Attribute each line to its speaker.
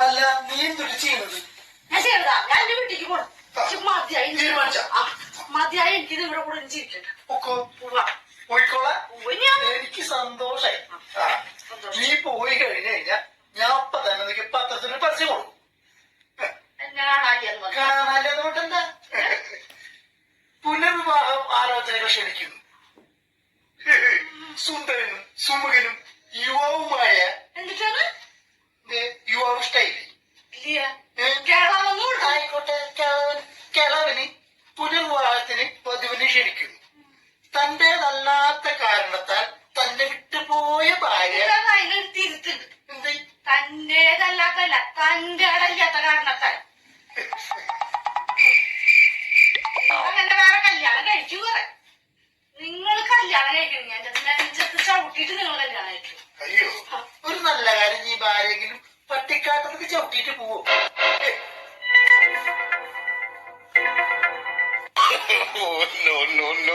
Speaker 1: അല്ല നീ എന്തൊരു ചെയ്യുന്നത്.
Speaker 2: ഞാൻ ചെയ്യണ്ടാ ഞാൻ എന്റെ വീട്ടിലേക്ക് പോണം. പക്ഷെ മതിയായി എനിക്ക്
Speaker 1: തീരുമാനിച്ചോ?
Speaker 2: ആ, മതിയായി എനിക്ക് കൂടെ
Speaker 1: ഒക്കെ
Speaker 2: പോവാ.
Speaker 1: പോയിക്കോളാം.
Speaker 2: പോയി ഞാൻ
Speaker 1: എനിക്ക് സന്തോഷായി. ആ നീ പോയി കഴിഞ്ഞു കഴിഞ്ഞാ ഞാൻ അപ്പൊ തന്നെ നിനക്ക് പത്രത്തിന് പരസ്യം കൊടുക്കും.
Speaker 2: എന്നെ കാണാനില്ലെന്ന് പറഞ്ഞു.
Speaker 1: കാണാനല്ലെന്ന് കൊണ്ടെന്താ പുനർവിവാഹം ആലോചനകൾ ക്ഷണിക്കുന്നു. സുന്ദരനും സുമുഖനും യുവാവുമായ
Speaker 2: കേരളമൊന്നും
Speaker 1: ആയിക്കോട്ടെ കിളവൻ- കിളവന് പുനർവിവാഹത്തിന് വധുവിനെ ക്ഷണിക്കുന്നു. തന്റേതല്ലാത്ത കാരണത്താൽ തന്നെ വിട്ടുപോയ ഭാര്യ
Speaker 2: തിരുത്തുണ്ട്.
Speaker 1: എന്ത്?
Speaker 2: തന്റേതല്ലാത്തല്ല തന്റെ അടല്ലാത്ത കാരണത്താൽ. അങ്ങനെ വേറെ കല്യാണം കഴിച്ചു കുറെ. നിങ്ങൾ കല്യാണം കഴിക്കണം. ഞാൻ നെഞ്ചത്ത് ചവിട്ടിട്ട് നിങ്ങൾ കല്യാണം കഴിക്കും.
Speaker 1: അയ്യോ ഒരു നല്ല കാര്യം ഈ ഭാര്യയെങ്കിലും പട്ടിക്കാട്ടത്തേക്ക് ചവിട്ടിട്ട് പോവും?
Speaker 3: no, no, no.